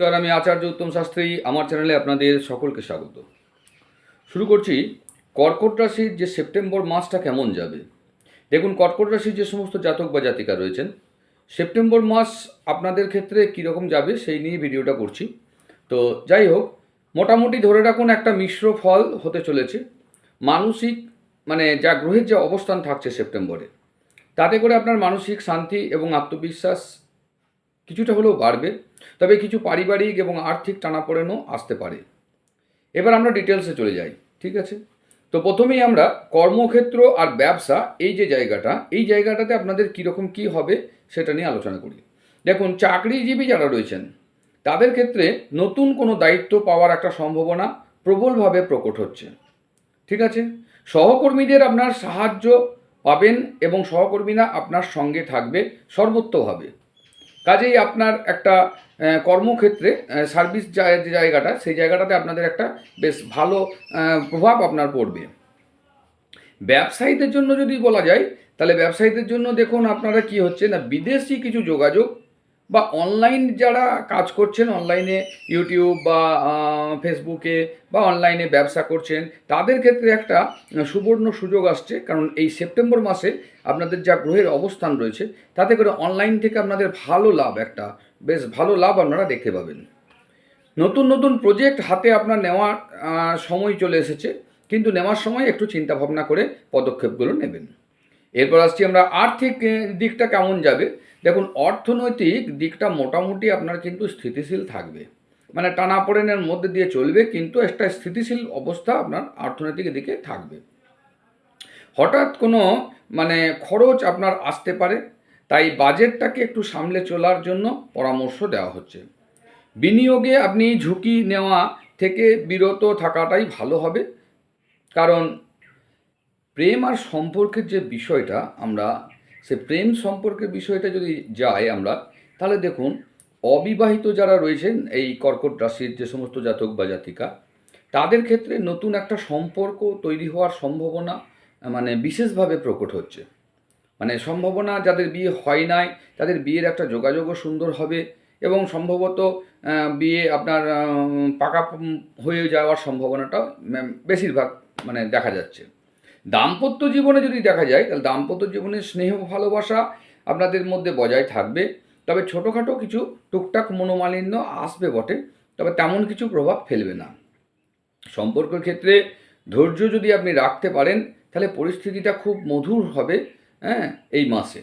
নমস্কার, আমি আচার্য উত্তম শাস্ত্রী। আমার চ্যানেলে আপনাদের সকলকে স্বাগত। শুরু করছি কর্কট রাশির যে সেপ্টেম্বর মাসটা কেমন যাবে? দেখুন, কর্কট রাশির যে সমস্ত জাতক বা জাতিকা রয়েছেন, সেপ্টেম্বর মাস আপনাদের ক্ষেত্রে কীরকম যাবে সেই নিয়ে ভিডিওটা করছি। তো যাই হোক, মোটামুটি ধরে রাখুন একটা মিশ্র ফল হতে চলেছে। মানসিক মানে যা গ্রহের যে অবস্থান থাকছে সেপ্টেম্বরে, তাতে করে আপনার মানসিক শান্তি এবং আত্মবিশ্বাস কিছুটা হলেও বাড়বে, তবে কিছু পারিবারিক এবং আর্থিক টানাপোড়েনও আসতে পারে। এবার আমরা ডিটেলসে চলে যাই, ঠিক আছে? তো প্রথমেই আমরা কর্মক্ষেত্র আর ব্যবসা, এই যে জায়গাটা, এই জায়গাটাতে আপনাদের কীরকম কী হবে সেটা নিয়ে আলোচনা করি। দেখুন, চাকরিজীবী যারা রয়েছেন, তাদের ক্ষেত্রে নতুন কোনো দায়িত্ব পাওয়ার একটা সম্ভাবনা প্রবলভাবে প্রকট হচ্ছে, ঠিক আছে? সহকর্মীদের আপনার সাহায্য পাবেন এবং সহকর্মীরা আপনার সঙ্গে থাকবে সর্বোত্তভাবে। কাজেই আপনার একটা কর্মক্ষেত্রে সার্ভিস যে জায়গাটা, সেই জায়গাটাতে আপনাদের একটা বেশ ভালো প্রভাব আপনার পড়বে। ব্যবসায়ীদের জন্য যদি বলা যায়, তাহলে ব্যবসায়ীদের জন্য দেখুন আপনারা কি হচ্ছে না, বিদেশি কিছু যোগাযোগ বা অনলাইন যারা কাজ করছেন অনলাইনে ইউটিউব বা ফেসবুকে বা অনলাইনে ব্যবসা করছেন, তাদের ক্ষেত্রে একটা সুবর্ণ সুযোগ আসছে। কারণ এই সেপ্টেম্বর মাসে আপনাদের যা গ্রহের অবস্থান রয়েছে, তাতে করে অনলাইন থেকে আপনাদের ভালো লাভ একটা, বেশ ভালো লাভ আপনারা দেখতে পাবেন। নতুন নতুন প্রজেক্ট হাতে আপনার নেওয়ার সময় চলে এসেছে, কিন্তু নেওয়ার সময় একটু চিন্তা ভাবনা করে পদক্ষেপগুলো নেবেন। এরপর আসছি আমরা আর্থিক দিকটা কেমন যাবে? দেখুন, অর্থনৈতিক দিকটা মোটামুটি আপনার কিন্তু স্থিতিশীল থাকবে। মানে টানাপোড়েনের মধ্যে দিয়ে চলবে, কিন্তু একটা স্থিতিশীল অবস্থা আপনার অর্থনৈতিক দিকে থাকবে। হঠাৎ কোনো মানে খরচ আপনার আসতে পারে, তাই বাজেটটাকে একটু সামলে চলার জন্য পরামর্শ দেওয়া হচ্ছে। বিনিয়োগে আপনি ঝুঁকি নেওয়া থেকে বিরত থাকাটাই ভালো হবে, কারণ প্রেম আর সম্পর্কের যে বিষয়টা আমরা সে প্রেম সম্পর্কের বিষয়টা যদি যাই আমরা, তাহলে দেখুন, অবিবাহিত যারা রয়েছেন, এই কর্কট রাশির যে সমস্ত জাতক বা জাতিকা, তাদের ক্ষেত্রে নতুন একটা সম্পর্ক তৈরি হওয়ার সম্ভাবনা মানে বিশেষভাবে প্রকট হচ্ছে। মানে সম্ভাবনা, যাদের বিয়ে হয় নাই, তাদের বিয়ের একটা যোগাযোগও সুন্দর হবে এবং সম্ভবত বিয়ে আপনার পাকা হয়ে যাওয়ার সম্ভাবনাটা বেশিরভাগ মানে দেখা যাচ্ছে। দাম্পত্য জীবনে যদি দেখা যায়, তাহলে দাম্পত্য জীবনে স্নেহ ভালোবাসা আপনাদের মধ্যে বজায় থাকবে। তবে ছোটোখাটো কিছু টুকটাক মনোমালিন্য আসবে বটে, তবে তেমন কিছু প্রভাব ফেলবে না। সম্পর্কের ক্ষেত্রে ধৈর্য যদি আপনি রাখতে পারেন, তাহলে পরিস্থিতিটা খুব মধুর হবে হ্যাঁ এই মাসে।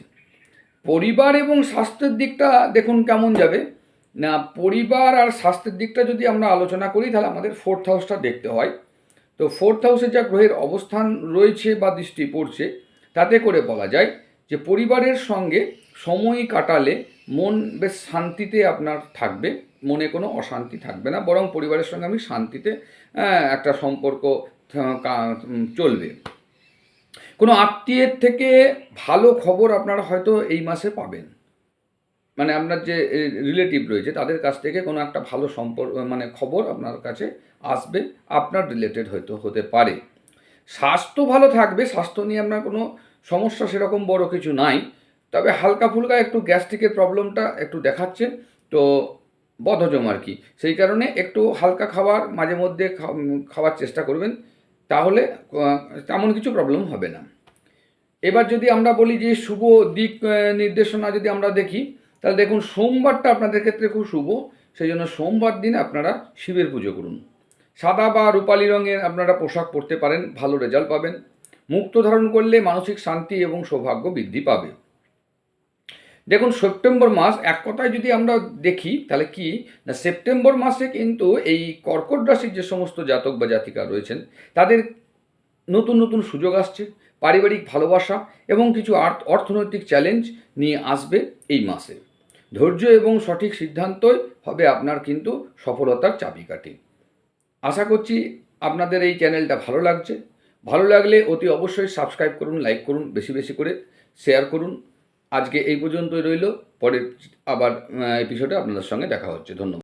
পরিবার এবং স্বাস্থ্যের দিকটা দেখুন কেমন যাবে। না, পরিবার আর স্বাস্থ্যের দিকটা যদি আমরা আলোচনা করি, তাহলে আমাদের ফোর্থ হাউসটা দেখতে হয়। তো ফোর্থ হাউসে যা গ্রহের অবস্থান রয়েছে বা দৃষ্টি পড়ছে, তাতে করে বলা যায় যে পরিবারের সঙ্গে সময় কাটালে মন বেশ শান্তিতে আপনার থাকবে, মনে কোনো অশান্তি থাকবে না, বরং পরিবারের সঙ্গে আমি শান্তিতে একটা সম্পর্ক চলবে। কোনো আত্মীয়ের থেকে ভালো খবর আপনারা হয়তো এই মাসে পাবেন। মানে আপনার যে রিলেটিভ রয়েছে, তাদের কাছ থেকে কোনো একটা ভালো সম্পর্ক মানে খবর আপনার কাছে আসবে, আপনার রিলেটেড হয়তো হতে পারে। স্বাস্থ্য ভালো থাকবে, স্বাস্থ্য নিয়ে আপনার কোনো সমস্যা সেরকম বড় কিছু নাই, তবে হালকা ফুলকা একটু গ্যাস্ট্রিকের প্রবলেমটা একটু দেখাচ্ছে তো বদহজম আর কি। সেই কারণে একটু হালকা খাবার মাঝে মধ্যে খাওয়ার চেষ্টা করবেন, তাহলে তেমন কিছু প্রবলেম হবে না। এবার যদি আমরা বলি যে, শুভ দিক নির্দেশনা যদি আমরা দেখি তাহলে দেখুন, সোমবারটা আপনাদের ক্ষেত্রে খুব শুভ। সেই জন্য সোমবার দিন আপনারা শিবের পুজো করুন। সাদা বা রূপালি রঙের আপনারা পোশাক পরতে পারেন, ভালো রেজাল্ট পাবেন। মুক্ত ধারণ করলে মানসিক শান্তি এবং সৌভাগ্য বৃদ্ধি পাবে। দেখুন, সেপ্টেম্বর মাস এক কথায় যদি আমরা দেখি, তাহলে কি? না, সেপ্টেম্বর মাসে কিন্তু এই কর্কট রাশির যে সমস্ত জাতক বা জাতিকা রয়েছেন, তাদের নতুন নতুন সুযোগ আসছে, পারিবারিক ভালোবাসা এবং কিছু অর্থনৈতিক চ্যালেঞ্জ নিয়ে আসবে এই মাসে। ধৈর্য এবং সঠিক সিদ্ধান্তই হবে আপনার কিন্তু সফলতার চাবিকাঠি। আশা করছি আপনাদের এই চ্যানেলটা ভালো লাগছে। ভালো লাগলে অতি অবশ্যই সাবস্ক্রাইব করুন, লাইক করুন, বেশি বেশি করে শেয়ার করুন। আজকে এই পর্যন্তই রইল। পরের আবার এপিসোডে আপনাদের সঙ্গে দেখা হচ্ছে। ধন্যবাদ।